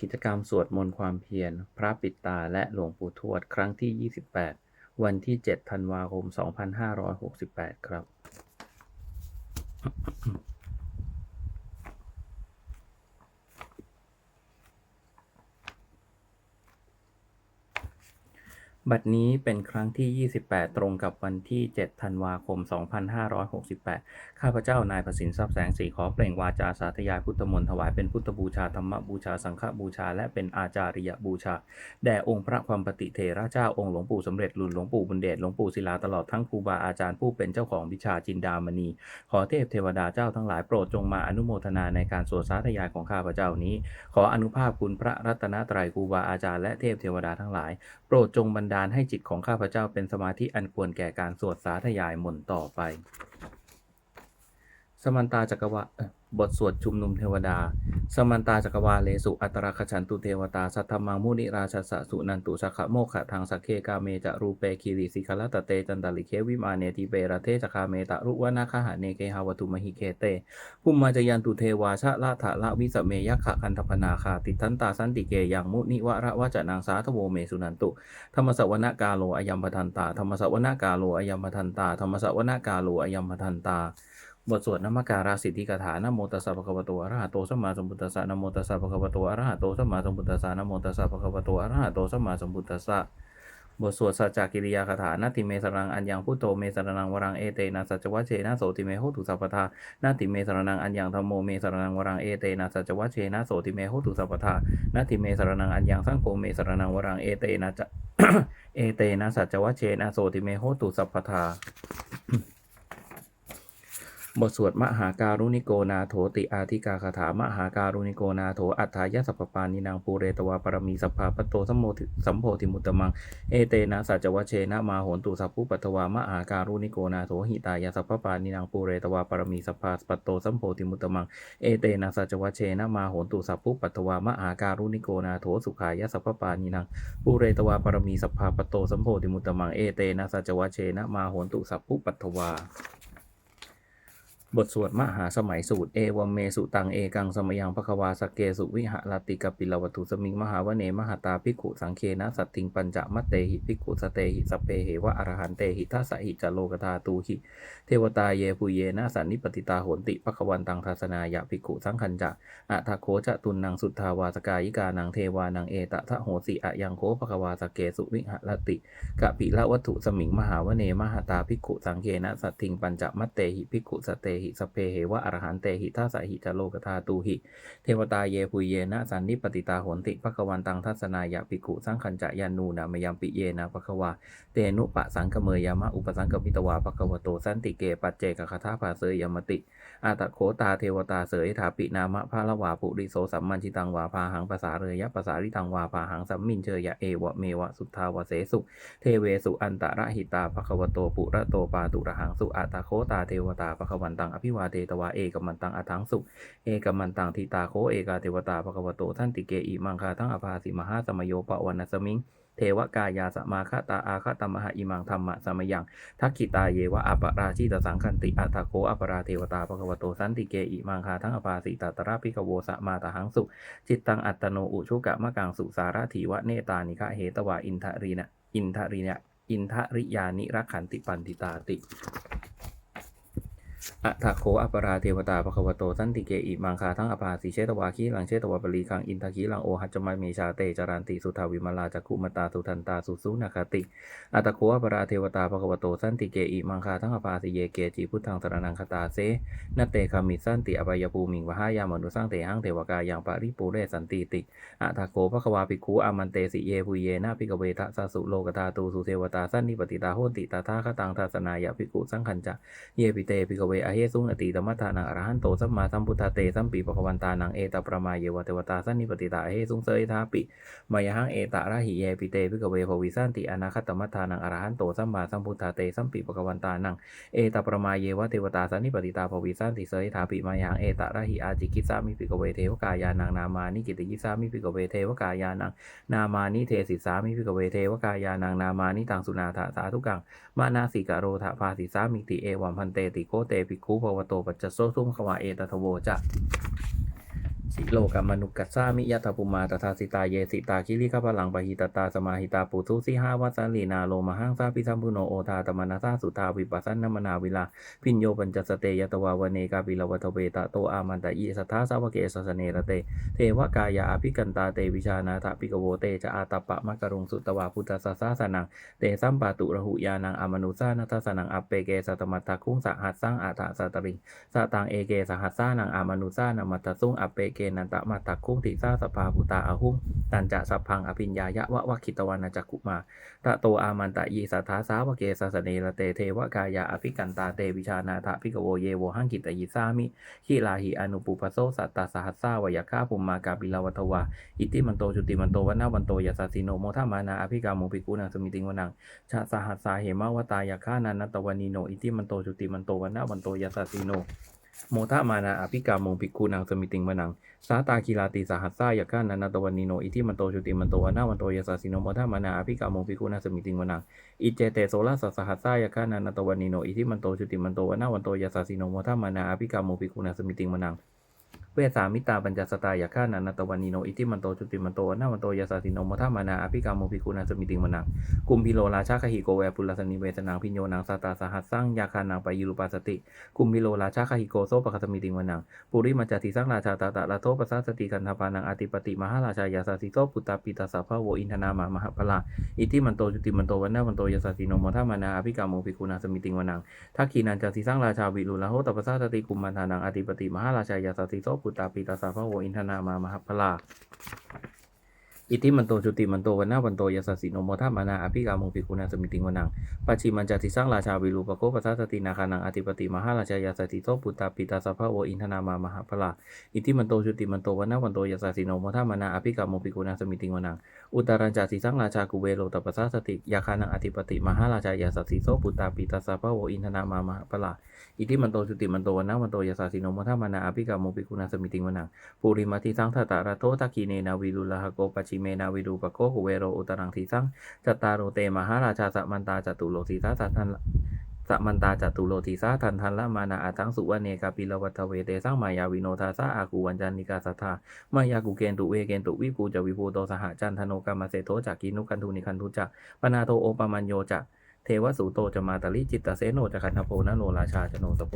กิจกรรมสวดมนต์ความเพียร พระปิดตาและหลวงปู่ทวด ครั้งที่ 28 วันที่ 7 ธันวาคม 2568 ครับ บัดนี้เป็นครั้งที่ 28 ตรงกับวันที่ 7 ธันวาคม 2568 ข้าพเจ้านายประสินทรัพย์แสงสีขอเปล่งวาจาสาธยายพุทธมนต์ถวายเป็นพุทธบูชาธรรมบูชาสังฆบูชา และเป็นอาจาริยบูชา แด่องค์พระความปฏิเทระเจ้าองค์หลวงปู่สำเร็จรุ่นหลวงปู่บุญเดชหลวงปู่ศิลาตลอดทั้งครูบาอาจารย์ผู้เป็นเจ้าของวิชาจินดามณี ขอเทพเทวดาเจ้าทั้งหลายโปรดจงมาอนุโมทนาในการสวดสาธยายของข้าพเจ้านี้ ขออนุภาพคุณพระรัตนตรัยครูบาอาจารย์และเทพเทวดาทั้งหลาย โปรดจงบันดาาลให้จิตของข้าพเจ้าเป็นสมาธิอันควรแก่การสวดสาธยายมนต์ต่อไป สมันตาจักรวะ บทสวดชุมนุมเทวดา สมันตาจักรวาเลสุ อัตราคชันตุเทวตา สัทธมังมุนิราชสสะสุนันตุสักขะโมขะทางสักเคกาเมจะรูเปคิริสิกลตะเตจันตลิเควิมาเนติเประเทจคาเมตะรุวนาคหะเนเกหาวตุมหิเคเตภุมมาจยันตุเทวาชะละทะละวิสเมยักขะคันธพนาคาติทันตาสันติเกยังมุนิวะระวะจะนางสาทโวเมสุนันตุ ธรรมสวนกาโลอยัมพทันตา ธรรมสวนกาโลอยัมพทันตา ธรรมสวนกาโลอยัมพทันตา บทสวดนมการาสิทธิกถานโมตัสสะภะคะวะโตอะระหะโตสัมมาสัมพุทธัสสะนโมตัสสะภะคะวะโตอะระหะโตสัมมาสัมพุทธัสสะนโมตัสสะภะคะวะโตอะระหะโตสัมมาสัมพุทธัสสะบทสวดสัจจกิริยาคาถานาติเมสรังอัญญังพุทโธเมสรนังวรังเอเตนะสัจวัชเชนะโสติเมโหตุสัพพทานาติเมสรนังอัญญังธรรมโมเมสรนังวรังเอเตนะสัจวัชเชนะโสติเมโหตุสัพพทานาติเมสรนังอัญญังสังโฆเมสรนังวรังเอเตนะจะเอเตนะสัจวัชเชนะโสติเมโหตุสัพพทา บทสวดมหาการุณิโกนาโถติอาธิกาคาถามหาการุณิโกนาโถอัฏฐายสัพพปานินางปูเรตวาปรมีสัพพาปโตสัมโมทิสัมโพธิมุตตมังเอเตนะสัจวเชนะมาโหนตุสัพพุปัตวามหาการุณิโกนาโถหิตายาสัพพปานินางปูเรตวาปรมีสัพพาปโตสัมโพธิมุตตมังเอเตนะสัจวเชนะมาโหนตุสัพพุปัตวามหาการุณิโกนาโถสุขายาสัพพปานินางปูเรตวาปรมีสัพพาปโตสัมโพธิมุตตมังเอเตนะสัจวเชนะมาโหนตุสัพพุปัตวา บทสวดมหาสมัยสูตรเอวมเมสุตังเอกังสมยังพะควาสเกสุวิหะลติกปิลวัตุสมิงมหาวเนมหาตาภิกขุสังเคนะสัตติงปัญจมัตเตหิภิกขุสเตหิสเปเหวะอรหันเตหิทัสหิจโลกธาตูหิเทวตาเยปุเยนะสันนิปติตาโหนติปะควันตังทัสนายะภิกขุสังคัญจะอะทะโคจะตุนนังสุทธาวาสกายิกานังเทวานังเอตะทะโหสิอะยังโคปะควาสเกสุวิหะลติกะปิลวัตุสมิงมหาวเนมหาตาภิกขุสังเคนะสัตถิงปัญจมัตเตหิภิกขุสเตหิสเพเหวะอรหันเตหิทัสหิจโลกธาตูหิ เทวตาเยปุเยนะสันนิปติตาหนติภควันตังทัศนายะภิกุสังคัญจะยานูนามยามปิเยนะภควาเตนุปะสังคเมยามะอุปสังกปิตวาภควโตสันติเกปัจเจกคาถาภาเสยยมติอาตะโคตาเทวตาเสยถาปินามะพาละวาปุริโสสัมมันชิตังวาพาหังภาษาเรยะภาษาริตังวาพาหังสัมมินเชยะเอวะเมวะสุทธาวเสสุเทเวสุอันตระหิตาภควโตปุระโตปาตุระหังสุอาตาโคตาเทวตาภควันตังอภิวาเทตวาเอกมันตังอทังสุเอกมันตังทิตาโคเอกาเทวตาภควโตท่านติเกอิมังคาทั้งอภาสิมหาสมโยปวันนสมิงเทวกายาสมาคตาอาคตมหาอิมังธรรมะสมยังทักขิตาเยวะอัปราชิตสังคันติอัตโคอัปราเทวตาภควโตสันติเกอิมังคาทั้งอภาสิตาตระพิกโวสมาตหังสุ จิตตังอัตโนอุชุกะมะกังสุสารถีวะเนตานิคะเหตวาอินทรีนะอินทรีนะอินทริยานิรักขันติปันติตาติ อัฏฐโคอัปปราเทวตาปะควโตสันติเกอิมังคาทั้งอภาสีเชตวาคีหลังเชตวาปรีคังอินทคีหลังโอหัจจมัยเมชาเตจารันติสุทาวิมาลาจักขุมตาสุทันตาสุสุนาคติอัตตโคอัปปราเทวตาปะควโตสันติเกอิมังคาทั้งอภาสีเยเกจิพุทธังสรนังคตาเสนเตคามิสันติอภัยภูมิงวหายามนุสังเตหังเทวกายังปริปูเรสันติติอัตถโคภควาปิคูอามันเตสิเยปุเยนะภิกเวทะสสุโลกตาตูสุเทวตาสันนิปติตาโหติตาทาคตังทัสนายะภิกขุสังคัญจะเยปิเตปิกเวอเฮสุงอติตมัฏฐานังอรหันโตสัมมาสัมพุทธเตสัมปีปะควันตานังเอตประมาเยวเทวตาสันนิปติตาอเฮสุงเสยทาปิมายหังเอตาระหิเยปิเตปิกเวภวิสันติอนาคตมัฏฐานังอรหันโตสัมมาสัมพุทธเตสัมปีปะควันตานังเอตประมาเยวเทวตาสันนิปติตาภวิสันติเสยทาปิมายหังเอตาระหิอาจิกิสามิปิกเวเทวกายานังนามานิกิติยิสามิปิกเวเทวกายานังนามานิเทศิสามิปิกเวเทวกายานังนามานิตังสุนาถาสาธุกังมานาสิกะโรธาภาสิสามิติเอวัมพันเตติโกเตภิกขุภวโต ปัจจโสทุมขวาเอตทโวจะ สิโลกามนุกัสสามิยะตาปุมาตถาสิตาเยสิตาคิริขพลังปะหิตตาสมาหิตาปุทุสิหาวัสสลีนาโลมหังสาปิสัมพุโนโอทาตมนาสาสุทาวิปัสสนมนาวิลา พิญโยปัญจสเตยตวาวเนกาปิลวัตเวตะโตอามันตะยิสัทธาสาวเกสสเนระเต เทวกายาอภิกันตาเตวิชานาถปิกโวเตจะอาตปะมะกรุงสุตวาพุทธสสาสนัง เตสัมปาตุระหุยานังอมนุสานัทสนังอัปเปเกสัตมัตตะคุงสหัสสังอาถาสัตริงสตังเอเกสหัสสานังอมนุสานามัตตสุงอัปเปเกนันตะมัตตะคุงติสาสภาพุตาอาหุงตันจะสัพพังอภิญญายะวะวะคิตวานาจักขุมาตะโตอามันตะยีสัทธาสาวเกสสเนระเตเทวกายาอภิกันตาเตวิชานาถปิกโวเยโวหังกิตยิสามิขีลาหิอนุปุปโสสัตตาสหัสสาวยาคาภุมมากาบิลาวัตวาอิติมันโตจุติมันโตวันนาวันโตยาสสิโนโมทามานาอภิกาโมภิกุนังสมิติงวนังชาสหัสสาเหมาวตายาคานันตวานีโนอิติมันโตจุติมันโตวันนาวันโตยาสสิโน โมทะมานาอภิกาโมภิกุนังสมิติงวนัง สาตากีลาติสหัสสายาคานันนตวันีโนอิทิมันโตชุติมันโตวนาวันโตยาสาสิโนโมทะมานาอภิกาโมภิกุนังสมิติงวนัง อิเจเตโสลาสสหัสสายาคานันนตวันีโนอิทิมันโตชุติมันโตวนาวันโตยาสาสิโนโมทะมานาอภิกาโมภิกุณาสมิติงมนัง เวสามิตาปัญจสตายาคานันตวานีโนอิทิมันโตจุติมันโตวันนาวันโตยาสาสิโนโมทามานาอภิกาโมภิกุณาสมิติงมนังกุมพิโลราชาคหิโกแวปุลสนิเวสนังพิญโยนังสตาสหัสสังยาคานังไปยุรุปัสติกุมพิโลราชาคหิโกโซปะคสมิติงมนังปุริมัจจติสังราชาตาตะละโทปัสสสติกันทปานังอติปติมหาราชายาสาสิโตปุตตาปิตาสาภาโวอินทนามามหาพลาอิติมันโตจุติมันโตวันนาวันโตยาสาสิโนโมทามานาอภิกาโมภิกุณาสมิติงวนังทักขีนันจาสิสร้างราชาวิรุลาโหตปสสาตติกุมมันทานังอธิปติมหาราชายาสาสิโสปุตตาปิตาสาภาโวอินทนามามหาพลาอิติมันโตจุติมันโตวันนาวันโตยาสสิโนโมทามานาอภิกาโมภิกุณาสมิติงวนังปัจฉิมันจติสร้างราชาวิรูปโคปัสสตินาคานังอธิปติมหาราชายาสติโตปุตตาปิตาสภาโวอินทนามามหาพลาอิติมันโตจุติมันโตวันนาวันโตยาสสิโนโมทามานาอภิกาโมภิกุณาสมิติงวนังอุตรัญจาสีสังราชากุเวโลตปัสสติยาคานังอธิปติมหาราชายาสัสสิโสปุตตาปิตาสาภาโวอินทนามามหาปลาอิทิมันโตจุติมันโตวันนาวันโตยาสาสิโนมทามานาอภิกาโมปิกุณาสมิติงวนังปุริมาทิสังทัตตาระโตตะกีเนนาวิรุลหะโกปัจฉิเมนาวิรูปโกกุเวโรอุตรังทีสังจัตตารโรเตมหาราชาสัมมันตาจตุโลทีสาสัทันสัมมันตาจตุโลทีสาทันทันละมานาอาทังสุวเนกาปิลวัตเวเตสังมายาวิโนทาสาอากูวันจันนิกาสัทธามายากุเกนตุเวเกนตุวิภูจะวิภูโตสหจันทโนกรรมเสโทจักกินุกันทุนิคันทุจักปนาโตโอปมัญโยจัก เทวสูโตจะมาตลิจิตตเสโนจะคันทโพนโนราชาจโนสโป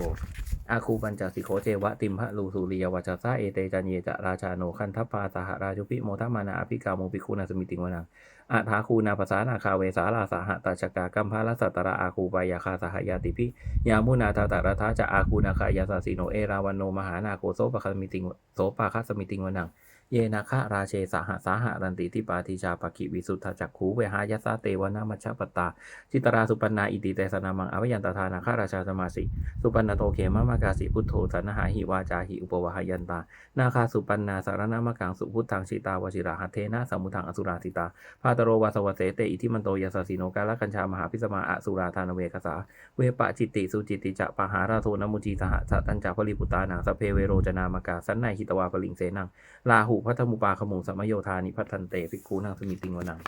อาคูปัญจสิโคเจวะติมพะลูสุริยวัจสาเอเตจันเยจะราชาโนคันทัพพาสหราชุปิโมทมานาอภิกาโมปิคุนาสมิติงวนังอาทาคูนาภาษานาคาเวสาลาสหตัชกากัมพาลสัตตระอาคูปายาคาสหยาติพิยามุนาตาตระทาจะอาคูนาคายาสสิโนเอราวันโนมหานาโกโซปะคมิติงโสปาคสมิติงวนัง เยนาคะราเชสหสาหรันติทิปาทิชาปกิวิสุทธจักขูเวหายสาเตวนามัชปตตาจิตราสุปันนาอิติเตสนามังอวยันตทานาคาราชาสมาสิ สุปันนโตเขมมากาสิพุทโธสันหาหิวาจาหิอุปวาหยันตา นาคาสุปันนาสารนามกังสุพุทธังชิตาวชิราหเทนะสมุทังอสุราสิตาพาตโรวาสวเสเตอิทิมันโตยาสสิโนกาลกัญชามหาพิสมาอสุราธานเวกสาเวปะจิตติสุจิติจะปะหาราโทนมุจีสหสัตัญจาภริปุตานังสเพเวโรจนามกาสันในหิตวาปลิงเสนังลาหูพัทมุปาขมุงสัมโยธานิพัทันเตภิกขุนังสมิติงวนัง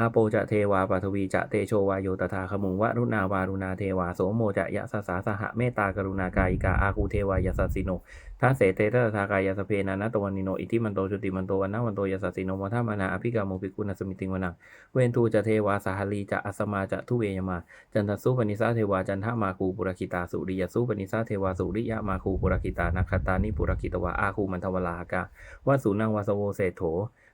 อาโปจะเทวาปัทวีจะเตโชวาโยตถาขมุงวรุณาวารุณาเทวาโสโมจะยะสสาสหะเมตตากรุณากายิกาอาคูเทวายาสสิโนทัสเสเตตะทากายาสเพนานะตวันนิโนอิทิมันโตจุติมันโตวันนะวันโตยาสสิโนมทามานาอภิกาโมภิกุณสมิติงวนังเวนทูจะเทวาสหลีจะอัสมาจะทุเวยมา จันทสุปนิสาเทวาจันทมาคูปุรคิตาสุริยสุปนิสาเทวาสุริยมาคูปุรคิตานัคคตานิปุรคิตวาอาคูมันทวลาหกาวสุนังวาสโวเศโถ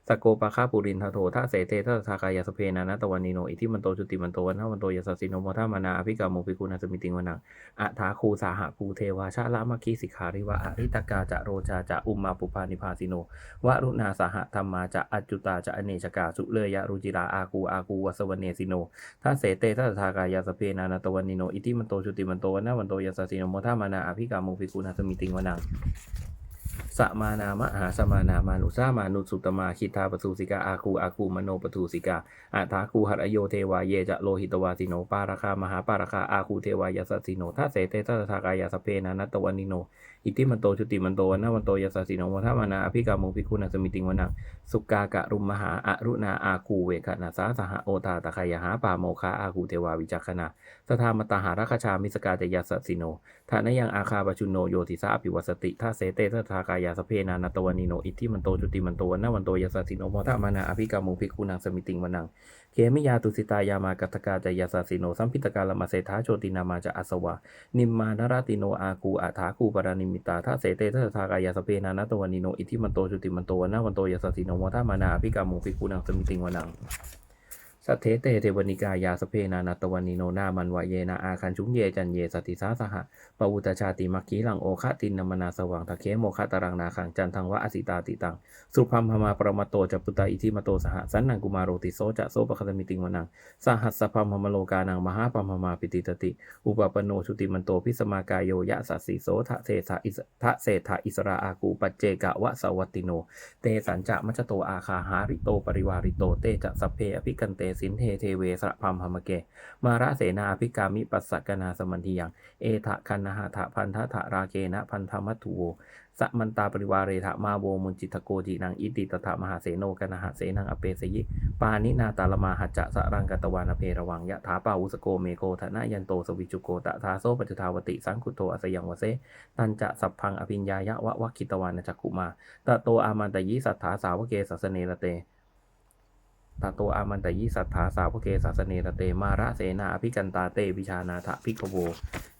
สกโกปะคาปุรินทโททะเสเตทะทากายาสเพนานะตวันนิโนอิทิมันโตจุติมันโตวันทวันโตยาสสิโนโมทามานาอภิกาโมภิกุณสมิติงวนังอะถาคูสาหะภูเทวาชาละมะคีสิกขาริวะอริตกาจะโรจาจะอุมมาปุปานิพาสิโนวรุณาสหธรรมาจะอจุตาจะอเนชกาสุเลยะรุจิราอากูอากูวสวเนสิโนทัสเสเตทัสทากายาสเพนานาตวันนิโนอิทิมันโตจุติมันโตวันนาวันโตยาสสิโนโมทามานาอภิกาโมภิกุณสมิติงวนัง สมานามหาสมานามานุสามานุสุตมาคิทาปสูสิกาอาคูอาคูมโนปทูสิกาอาทาคูหัตอโยเทวาเยจะโลหิตวาสิโนปาราคามหาปาราคาอาคูเทวายาสสิโนทัเสเตทัสทากายาสเพนานัตตวันนิโน อิติมันโตชุติมันโตวันนาวันโตยสสสิโนวัฏมานาอภิกามุภิกขุนังสมิติงวนังสุกากะรุมมหาอรุณาอาคูเวขนาสาสหโอตาตะคายหาปาโมคาอาคูเทวาวิจักขณาสทามตหาราคชามิสกาจยสสสิโนทานยังอาคาปชุนโนโยติสาอภิวัสติท่าเสเตทัทากายาสเพนานาตวานิโนอิติมันโตจุติมันโตวันนาวันโตยสสสิโนวัฏมานาอภิกามุภิกขุนังสมิติงวนัง เคมิยาตุสิตายามากัตกาจายาสาสิโน สัมพิตกาลมาเสถาโชตินามาจะอัสวะ นิมมานราติโนอากูอาถาคูปรานิมิตาทาเสเตทัสทากายาสเปนานาตวานิโน อิทิมันโตจุติมันโตวนาวันโตยาสสิโนโมทามานาอภิกามุภิกุนังสมิติงวนัง สัทเทเตเทวนิกายาสเพนานาตวานิโนนามันวะเยนาอาคันชุงเยจันเยสติสาสหะปวุตชาติมัคคีหลังโอคะตินนมนาสว่างทะเคโมคะตรังนาขังจันทังวะอสิตาติตัง สุพัมพมาปรมาโตจัปุตตาอิทิมาโตสหสันนังกุมารโรติโสจะโสปะคตมิติงวนังสหัสสพัมพมโลกานังมหาปัมพมาปิติตติ อุปปโนชุติมันโตพิสมากายโยยะสัสสิโสทะเสสะอิสทะเศธะอิสราอากูปัจเจกะวะสวัตติโน เตสัญจะมัจจโตอาคาหาริโตปริวาริโตเตจะสัพเพอภิกันเตสินเทเทเวสระพัมพมเก มาระเสนาภิกามิปัสสกนาสมันทิยัง เอทะคันนหะทะพันทะทะราเกนะพันธมัตถุโวสัมมันตาปริวาเรทะมาโวมุนจิตโกจินังอิติตถามหาเสโนกนหะเสนังอเปสยิ ปานินาตาลมาหัจจะสรังกตวานเพระวังยะถาปาวุสโกเมโกธนะยันโตสวิจุโกตะทาโซปัจจทาวติสังคุโตอสยังวเสตันจะสัพพังอภิญญายะวะวะคิตวานจักขุมาตะโตอามันตยิสัทธาสาวเกสัสเนระเต ตาโตอามันตยิสัทธาสาวกเกสาสเนตเตมาระเสนาอภิกันตาเตวิชานาถพิกโว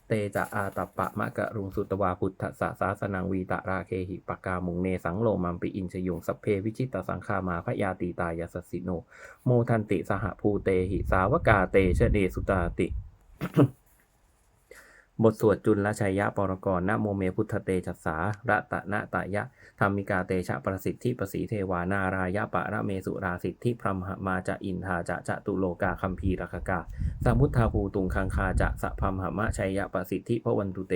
เตจะอาตัปปะมะกะรุงสุตวาพุทธสสาสนังวีตะราเคหิปกามุงเนสังโลมัมปิอินชยุงสัพเพวิชิตตสังคามาพยาตีตายาสสิโน โมทันติสหภูเตหิสาวกาเตชเนสุตาติ บทสวดจุลชัยยะปรกรณะโมเมพุทธเตจัสสาระตะนะตะยะธรรมิกาเตชะประสิทธิประสีเทวานารายะปะระเมสุราสิทธิพรหมมาจะอินทาจะจะตุโลกาคัมภีรคกาสมุทธาภูตุงคังคาจะสะพรมหมะชัยยะประสิทธิพระวันตุเต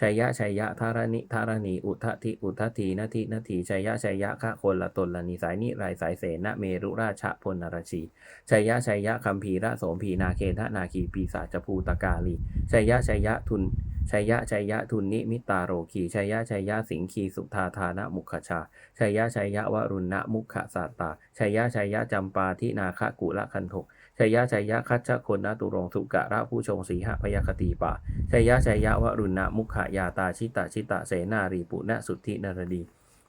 ชัยยะชัยยะธารณิธารณีอุทธิอุทธีนาทีนาทีชัยยะชัยยะคะคนละตนละนิสายนิไรสายเสนะเมรุราชพลนรชีชัยยะชัยยะคัมภีระโสมพีนาเคนทนาคีปีศาจภูตกาลีชัยยะชัยยะทุนชัยยะชัยยะทุนนิมิตาโรคีชัยยะชัยยะสิงคีสุธาธานะมุขชาชัยยะชัยยะวรุณะมุขสาตาชัยยะชัยยะจำปาทินาคะกุละคันทก ชัยยะชัยยะคัจฉคนนาตุรงสุกะระผู้ชงสีหพยคติปาชัยยะชัยยะวรุณะมุขยาตาชิตาชิตาเสนารีปุณสุทธินรดี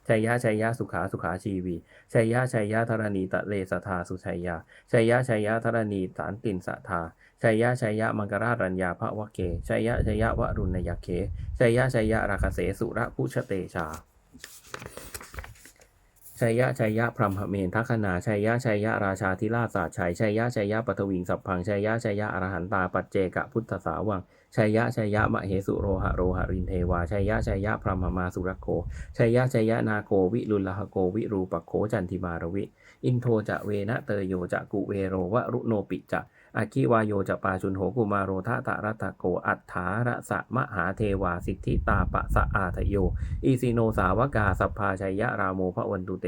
ชัยยะชัยยะสุขาสุขาชีวีชัยยะชัยยะธรณีตะเลสทาสุชัยยะชัยยะชัยยะธรณีสานตินสัทธาชัยยะชัยยะมังกรารัญญาภวะเกชัยยะชัยยะวรุณยเคชัยยะชัยยะราคเสสุระพุชเตชา ชัยยะชัยยะพรหมเมนทัคนาชัยยะชัยยะราชาธิราชสาชัยชัยยะชัยยะปฐวิงสัพพังชัยยะชัยยะอรหันตาปัจเจกพุทธสาวังชัยยะชัยยะมะเหสุโรหะโรหะรินเทวาชัยยะชัยยะพรหมมาสุรโคชัยยะชัยยะนาโกวิลุลหโกวิรูปโคจันทิมารวิ อินโทจะเวนะเตโยจะกุเวโรวะรุโนปิจะ อคิวายโยจะปาชุนโหกุมารโรทะตะรัตะโกอัฏฐาระสะมหาเทวาสิทธิตาปะสะอาทโยอีสิโนสาวกาสัพพาชัยยะราโมพระวันตุเต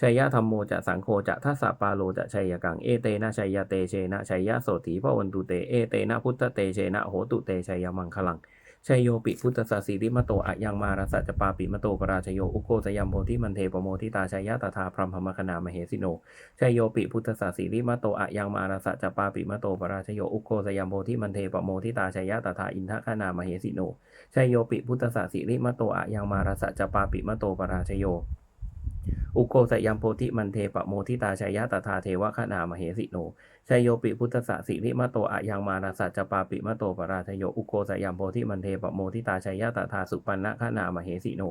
ชัยยะธรรมโมจะสังโฆจะทัสสะปาโลจะชัยยกังเอเตนะชัยยะเตเชนะชัยยะโสถีพระวันตุเตเอเตนะพุทธเตเชนะโหตุเตชัยยมังคลัง ชัยโยปิพุทธสสสิริมโตอะยังมาราสะจปาปิมโตปราชโยอุโกสยัมโพธิมันเทปโมทิตาชัยยะตถาพรหมพมคณามเหสิโนชัยโยปิพุทธสสสิริมโตอะยังมาราสะจปาปิมโตปราชโยอุโกสยัมโพธิมันเทปโมทิตาชัยยะตถาอินทคณามเหสิโนชัยโยปิพุทธสสสิริมโตอะยังมาราสะจปาปิมโตปราชโย อุโกสยัมโพธิมันเทปโมทิตาชัยยะตถาเทวคณามเหสิโนชัยโยปิพุทธสสิริมโตอะยังมาราสัจจปาปิมโตปราชโยอุโกสยามโพธิมันเทปโมทิตาชัยยะตถาสุปันนะขนามเหสิโน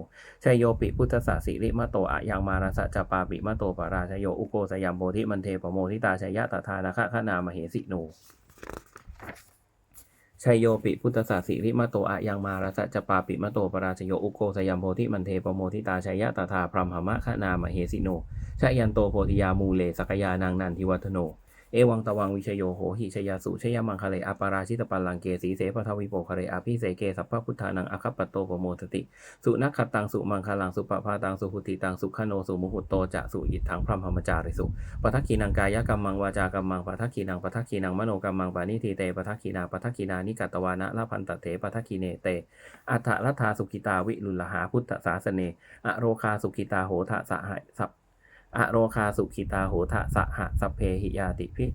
ชัยโยปิพุทธสสิริมโตอะยังมาราสัจจปาปิมโตปราชโยอุโกสยามโพธิมันเทปโมทิตาชัยยะตถานะขนามเหสิโน ชัยโยปิพุทธสสิริมโตอะยังมารัสจจปาปิมโตปราชโยอุโกสยามโพธิมันเทปโมทิตาชัยยะตถาพรหมหมะขนามเหสิโนชยันโตโพธิยามูเลสกยานางนันทิวัฒโน เอวังตวังวิชโยโหหิชยาสุชยมังคะเลอปาราชิตปัลลังเกสีเสปทวิโปคะเลอภิเสเกสัพพพุทธานังอคัปปโตปโมทติ สุนักขตังสุมังคลังสุปปาตังสุหุติตังสุขโนสุมุหุตโตจะสุอิทังพรหมจาริสุปทักขีนังกายกรรมังวาจากรรมังปทักขีนังปทักขีนังมโนกรรมังปานิทีเตปทักขีนาปทักขีนานิกัตตวานะละพันตเถปทักขีเนเต อัฏฐรัฐาสุกิตาวิลุลหาพุทธศาสเนอโรคาสุกิตาโหทะสหสัพ อโรคาสุขิตาโหทะสหะสัพเพหิยาติพิ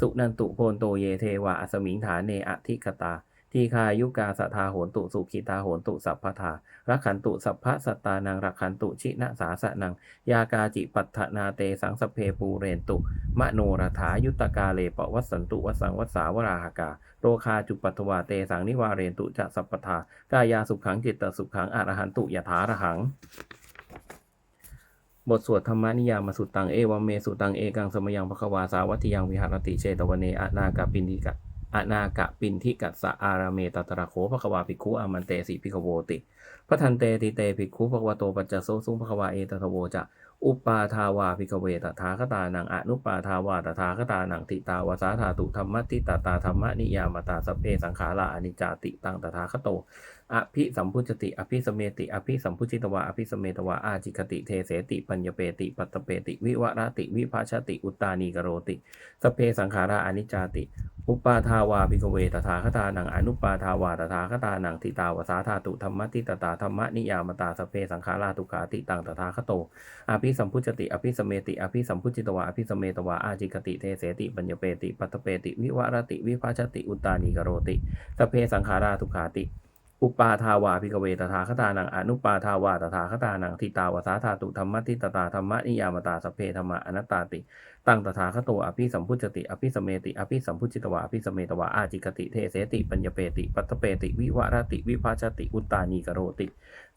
สุนันตุโพนโตเยเทวะอสมิงฐานเนอธิคตา ทีคายุกาสทาโหนตุสุขิตาโหนตุสัพพทารักขันตุสัพพะสตานังรักขันตุชินะสาสะนัง ยากาจิปัฏนาเตสังสเพปูเรนตุ มโนรถายุตกาเลปวัสสันตุวสังวัสาวราหกา โรคาจุปัตวาเตสังนิวาเรนตุจะสัพพทากายาสุขังจิตตสุขังอรหันตุยถารหัง บทสวดธรรมนิยามสุตตังเอวเมสุตังเอกังสมยังภควาสาวัติยังวิหารติเชตวเนอนากาปินทิกะอนากะปินทิกัสสะอาราเมตตระโขภควาภิกขุอามันเตสีภิกขโวติพระทันเตติเตภิกขุภควโตปัจจโสสุภควาเอตทโวจะอุปาทาวาภิกเวตถาคตานังอนุปาทาวาตถาคตานังติตาวสาธาตุธรรมติตาตาธรรมนิยามตาสพเพสังขาราอนิจจติตังตถาคโต อภิสัมพุจติ อภิสเมติ อภิสัมพุจิตวา อภิสเมตวา อาจิคติ เทเสติ ปัญญเปติ ปัตตเปติ วิวรติ วิภาชติ อุตตานีกโรติ สเพสังขาราอนิจจาติ อุปาทาวาภิกเวตถาคตานังอนุปาทาวาตถาคตานังทิตาวสาธาตุธรรมติตตาธรรมนิยามตาสเพสังขาราทุกขาติตังตถาคโต อภิสัมพุจติ อภิสเมติ อภิสัมพุจิตวา อภิสเมตวา อาจิคติ เทเสติ ปัญญเปติ ปัตตเปติ วิวรติ วิภาชติ อุตตานีกโรติ สเพสังขาราทุกขาติ อุปาทาวาภิกเวตถาคตานังอนุปาทาวาตถาคตานังทิตาวสาธาตุธรรมติตตาธรรมนิยามตาสเพธรรมะอนัตตาติ ตั้งตถาคโตอภิสัมพุจติอภิสมเมติอภิสัมพุจิตวาอภิสมเมตวาอาจิกติเทเสติปัญญเปติ ปัตเปติวิวรติ วิภาชติ อุตตานีกโรติ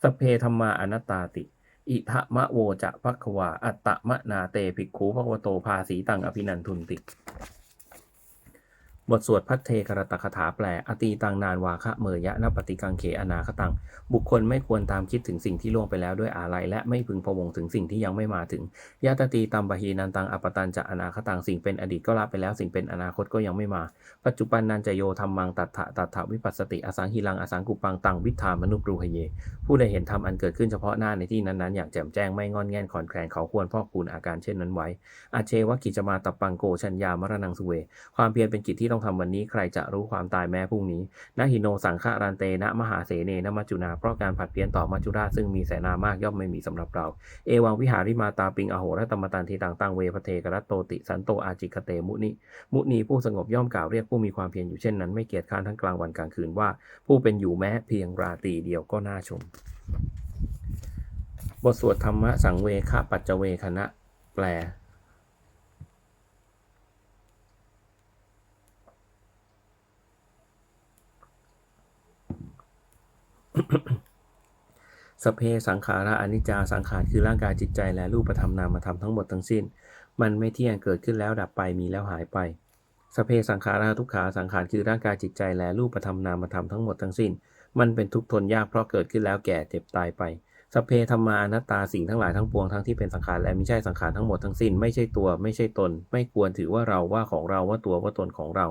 สเพธรรมาอนัตตาติ อิทะมะโวจะภัควาอัตตะมะนาเตภิกขุภควโตภาสีตังอภินันทุนติ บทสวดพัทเทกรตคาถาแปล อตีตังนานวาคะเมยะนปฏิกังเขอนาคตัง บุคคลไม่ควรตามคิดถึงสิ่งที่ล่วงไปแล้วด้วยอาลัยและไม่พึงพวงถึงสิ่งที่ยังไม่มาถึงยาตตีตัมบหีนันตังอปตันจะอนาคตังสิ่งเป็นอดีตก็ละไปแล้วสิ่งเป็นอนาคตก็ยังไม่มา ปัจจุบันนันจะโยธรรมังตัทธะตัทธะวิปัสสติอสังหิลังอสังกุปังตังวิธามนุปรูหเย ผู้ใดเห็นธรรมอันเกิดขึ้นเฉพาะหน้าในที่นั้นๆอย่างแจ่มแจ้งไม่งอนแง่นขอนแคลนเขาควรพอกพูนอาการเช่นนั้นไว้อาเชวะกิจมาตับปังโกชัญญามรณังสเว ความเพียรเป็นกิจที่ต้องทำวันนี้ใครจะรู้ความตายแม้พรุ่งนี้นะหิโนสังฆารันเตนะมหาเสเนนะมัจจุนา เพราะการผัดเพี้ยนต่อมัจจุราชซึ่งมีแสนามากย่อมไม่มีสำหรับเรา เอวังวิหาริมาตาปิงอโหรตมตันทีต่างตังเวพเทกรัตโตติสันโตอาจิคเตมุนิ มุนีผู้สงบย่อมกล่าวเรียกผู้มีความเพียรอยู่เช่นนั้นไม่เกียจค้านทั้งกลางวันกลางคืนว่า ผู้เป็นอยู่แม้เพียงราตรีเดียวก็น่าชม บทสวดธรรมะสังเวคปัจจเวคณะแปล สเพสังขาระอนิจจาสังขารคือร่างกายจิตใจและรูปธรรมนามธรรมทั้งหมดทั้งสิ้น มันไม่เที่ยงเกิดขึ้นแล้วดับไปมีแล้วหายไป สเพสังขาราทุกขาสังขารคือร่างกายจิตใจและรูปธรรมนามธรรมทั้งหมดทั้งสิ้น มันเป็นทุกทนยากเพราะเกิดขึ้นแล้วแก่เจ็บตายไป สเพธรรมาอนัตตาสิ่งทั้งหลายทั้งปวงทั้งที่เป็นสังขารและไม่ใช่สังขารทั้งหมดทั้งสิ้นไม่ใช่ตัวไม่ใช่ตน ไม่ควรถือว่าเราว่าของเราว่าตัวว่าตนของเรา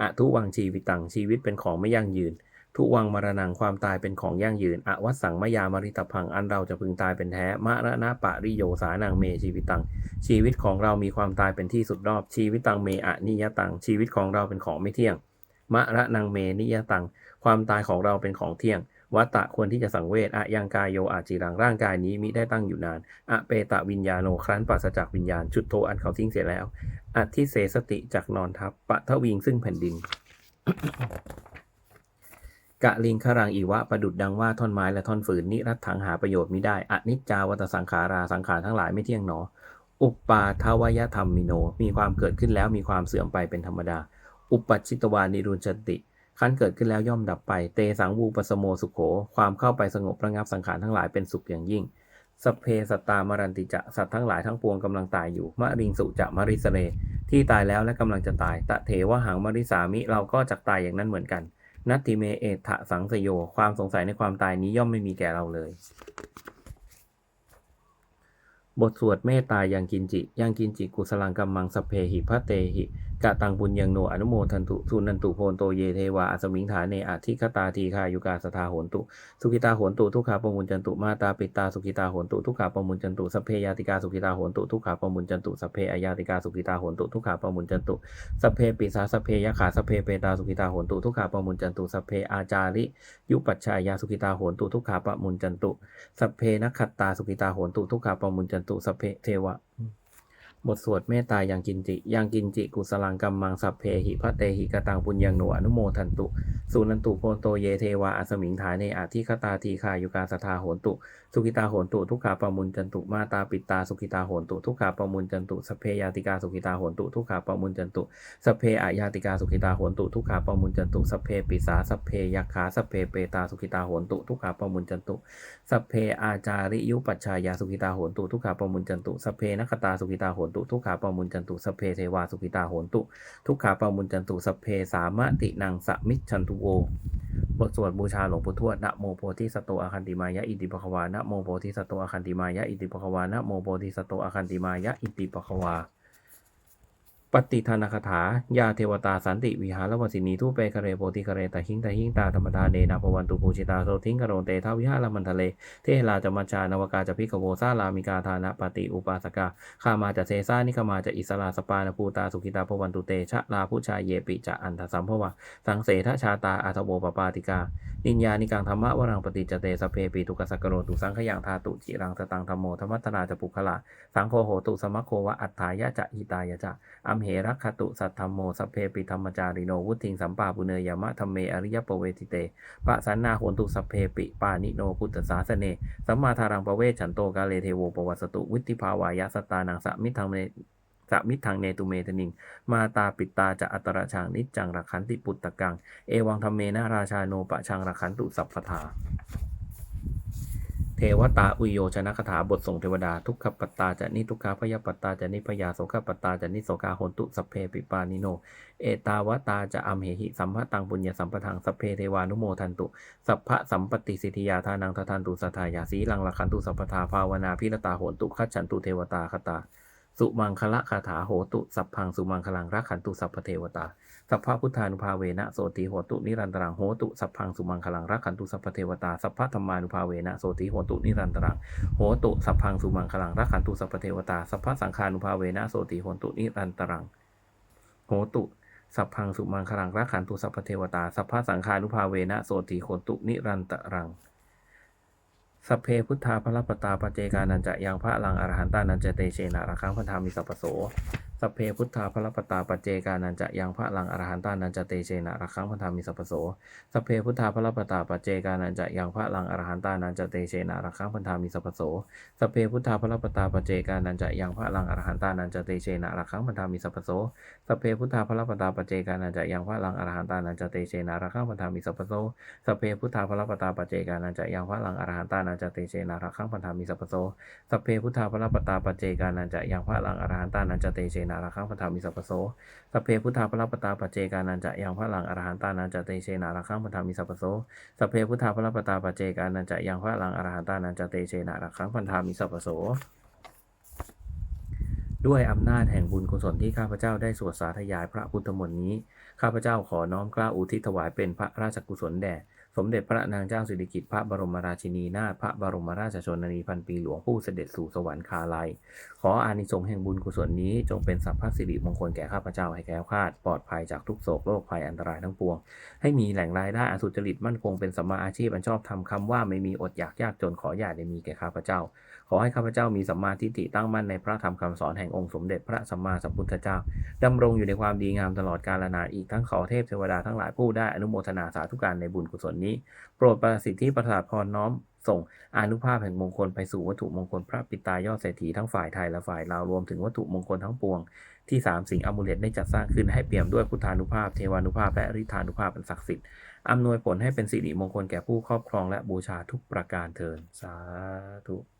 อะทุวังชีวิตังชีวิตเป็นของไม่ยั่งยืน ทุวังมรณังความตายเป็นของยั่งยืน อวัสสังมยามริตพัง อันเราจะพึงตายเป็นแท้ มระนะปะริโยสานังเมชีวิตัง ชีวิตของเรามีความตายเป็นที่สุดรอบ ชีวิตตังเมอะนิยตัง ชีวิตของเราเป็นของไม่เที่ยง มระนังเมนิยตัง ความตายของเราเป็นของเที่ยง วัตตะควรที่จะสังเวชอะยังกายโยอาจิรังร่างกายนี้มิได้ตั้งอยู่นาน อะเปตะวิญญาโนครั้นปราศจากวิญญาณ ชุดโทอันเขาทิ้งเสียแล้วอธิเสสติจากนอนทับปะทวิงซึ่งแผ่นดิน กะลิงครังอีวะประดุดดังว่าท่อนไม้และท่อนฝืนนิรัตถังหาประโยชน์มิได้อนิจจาวัตสังขาราสังขารทั้งหลายไม่เที่ยงหนอ อุปปาทวยธรรมมิโน มีความเกิดขึ้นแล้วมีความเสื่อมไปเป็นธรรมดา อุปปัชิตวานิรุนชติขั้นเกิดขึ้นแล้วย่อมดับไป เตสังวูปสโมสุโข ความเข้าไปสงบระงับสังขารทั้งหลายเป็นสุขอย่างยิ่งสเพสตามรันติจะสัตว์ทั้งหลายทั้งปวงกำลังตายอยู่มะริงสุจะมริสเร ที่ตายแล้วและกำลังจะตาย ตะเทวหังมริสามิเราก็จะตายอย่างนั้นเหมือนกัน นัตติเมเอทะสังสโย ความสงสัยในความตายนี้ย่อมไม่มีแก่เราเลย บทสวดเมตตายังกินจิ ยังกินจิกุสลังกัมมังสเพหิพระเตหิ กะตังบุญยังโนอนุโมทันตุสุนันตุโพนโตเยเทวาอสมิงฐานเนอาทิคตาทีคายุกาสทาโหนตุ สุขิตาโหนตุทุกขาปมุญจันตุมาตาปิตาสุขิตาโหนตุทุกขาปมุญจันตุสพเพยาติกาสุขิตาโหนตุทุกขาปมุญจันตุสพเพอายาติกาสุขิตาโหนตุทุกขาปมุญจันตุสพเพปิสาสพเพยะขาสพเพเปตาสุขิตาโหนตุทุกขาปมุญจันตุสพเพอาจาริยุปัชชายาสุขิตาโหนตุทุกขาปมุญจันตุสพเพนักขัตตาสุขิตาโหนตุทุกขาปมุญจันตุสพเพเทวะ บทสวดเมตตายังกินจิ ยังกินจิ กุสลังกัมมังสัพเพหิพระเตหิกตังปุญญังหนอนุโมทันตุสุนันตุโพนโตเยเทวาอสมิงฐานเนอาทิคตาทีคายุกาสทาโหนตุสุขิตาโหนตุทุกขาปมุญจันตุมาตาปิตาสุขิตาโหนตุทุกขาปมุญจันตุสเพยาติกาสุขิตาโหนตุทุกขาปมุญจันตุสเพอายาติกาสุขิตาโหนตุทุกขาปมุญจันตุสเพปิสาสเพยักขาสเพเปตาสุขิตาโหนตุทุกขาปมุญจันตุสัพเพอาจาริยุปัชชายาสุขิตาโหนตุทุกขาปมุญจันตุสัพเพนัคตาสุขิตาโหนตุทุกขาปมุญจันตุสัพเพเทวาสุขิตาโหนตุทุกขาปมุญจันตุสัพเพสามะตินังสมิจฉันตุโว บทสวดบูชาหลวงปู่ทวดนะโมโพธิสตโตอาคันติมายะอิติปะคะวานะโมโพธิสตโตอาคันติมายะอิติปะคะวานะโมโพธิสตโตอาคันติมายะอิติปะคะวา ปฏิทานคาถา ยาเทวตาสันติวิหารวสินีทุเปคเรโพธิคเรตหิงตะหิงตาธรรมดาเนนาปวันตุปูชิตาโสทิงกโรเตทาวิหารมันทะเล เทหลาจมัจานวกาจะพิกโวซาลามิกาทานะปฏิอุปาสกาข้ามาจะเซซานิขมาจะอิสลาสปานภูตาสุขิตาพวันตุเตชะลาผู้ชายเยปิจะอันทสัมภวะสังเสทชาตาอัทโวปปาติกานิญญานิกังธรรมะวรังปฏิจเตสเพปิทุกสักโรตุสังขยังทาตุจิรังสตังธรรมโมธรรมัตนาจปุคละ สังโฆโหตุสมะโควะอัฏฐายะจะอิตายะจะอัมเหรักขตุสัทธรรมโมสเพปิธรรมจาริโนวุติงสัมปาปุเนยามะธรรมเมอริยปเวทิเตปะสันนาโหนตุสเพปิปานิโนพุทธสาสเนสัมมาทารังปเวชันโตกาเลเทโวปวัสตุวิติภาวายะสตานังสมิทังเน สมิทังเนตุเมทนิง มาตาปิตาจะอัตระชังนิจจังรักขันติปุตตะกัง เอวังธรรมเมนะราชาโนปะชังรักขันตุสัพพทา เทวตาอุโยชนะคาถาบทส่งเทวดาทุกขปตาจะนิทุกขาพยาปตาจะนิพยาโสขปัตาจะนิโสกาโหนตุสัพเพปิปานิโน เอตาวตาจะอัมเหหิสัมภตังปุญญสัมปทังสัพเพเทวานุโมทันตุ สัพพะสัมปติสิทธิยาทานังททันตุสัทธายาสีลังละคันตุสัพพทาภาวนาพิรตาโหนตุขัจฉันตุเทวตาคตา สุมังคละคาถาโหตุ สัพพังสุมังคลังรักขันตุสัพพเทวตา สัพพะพุทธานุภาเวนะโสติโหตุนิรันตรังโหตุสัพพังสุมังคลังรักขันตุสัพพเทวตาสัพพะธรรมานุภาเวนะโสติโหตุนิรันตรังโหตุสัพพังสุมังคลังรักขันตุสัพพเทวตาสัพพะสังฆานุภาเวนะโสติโหตุนิรันตรังโหตุสัพพังสุมังคลังรักขันตุสัพพเทวตาสัพพะสังฆานุภาเวนะโสติโหตุนิรันตรัง สัพเพพุทธาพระปตาปเจกานันจะยังพระลังอรหันตานันจะเตเชนะระคังพันธามิสัพพโส สัพเพพุทธาพระปตาปเจกานันจะยังพระลังอรหันตานันจะเตเชนะระคังพันธามิสัพพโสสัพเพพุทธาพระปตาปเจกานันจะยังพระลังอรหันตานันจะเตเชนะระคังพันธามิสัพพโสสัพเพพุทธาพระปตาปเจกานันจะยังพระลังอรหันตานันจะเตเชนะระคังพันธามิสัพพโสสัพเพพุทธาพระปตาปเจกานันจะยังพระลังอรหันตานันจะเตเชนะระคังพันธามิสัพพโสสัพเพพุทธาพระปตาปเจกานันจะยังพระลังอรหันตานันจะเตเชนะระคังพันธามิสัพโสสัพเพพุทธาพระปตาปเจกานันจะยังพระลังอรหันตานันจะเตเชนะระคังพันธามิสัพพโสสัพเพพุทธาพระปตาปเจกานันจะยังพระหลังอรหันตานันจะเตเชนะระคังพันธามิสัพพโสสัพเพพุทธาพระปตาปเจกานันจะยังพระหลังอรหันตานันจะเตเชนะระคังพันธามิสัพพโสด้วยอำนาจแห่งบุญกุศลที่ข้าพเจ้าได้สวดสาธยายพระพุทธมนต์นี้ ข้าพเจ้าขอน้อมกล้าอุทิศถวายเป็นพระราชกุศลแด่ สมเด็จพระนางเจ้าสิริกิติ์พระบรมราชินีนาถพระบรมราชชนนีพันปีหลวงผู้เสด็จสู่สวรรคาลัย ขออานิสงส์แห่งบุญกุศลนี้ จงเป็นสัพพสิริมงคลแก่ข้าพเจ้าให้แก้วคาดปลอดภัยจากทุกโศกโรคภัยอันตรายทั้งปวง ให้มีแหล่งรายได้อันสุจริตมั่นคงเป็นสัมมาอาชีพอันชอบทำคำว่าไม่มีอดอยากยากจนขออย่าได้มีแก่ข้าพเจ้า ขอให้ข้าพเจ้ามีสัมมาทิฏฐิตั้งมั่นในพระธรรมคำสอนแห่งองค์สมเด็จพระสัมมาสัมพุทธเจ้าดำรงอยู่ในความดีงามตลอดกาลนานอีกทั้งขอเทพเทวดาทั้งหลายผู้ได้อนุโมทนาสาธุการในบุญกุศลนี้ โปรดประสิทธิประสาทพรน้อมส่งอนุภาพแห่งมงคลไปสู่วัตถุมงคลพระปิตายอดเศรษฐีทั้งฝ่ายไทยและฝ่ายลาวรวมถึงวัตถุมงคลทั้งปวง ที่สามสิ่งอมูเลตได้จัดสร้างขึ้นให้เปี่ยมด้วยพุทธานุภาพ เทวานุภาพและอริธานุภาพอันศักดิ์สิทธิ์อำนวยผลให้เป็นสิริมงคลแก่ผู้ครอบครองและบูชาทุกประการเทินสาธุ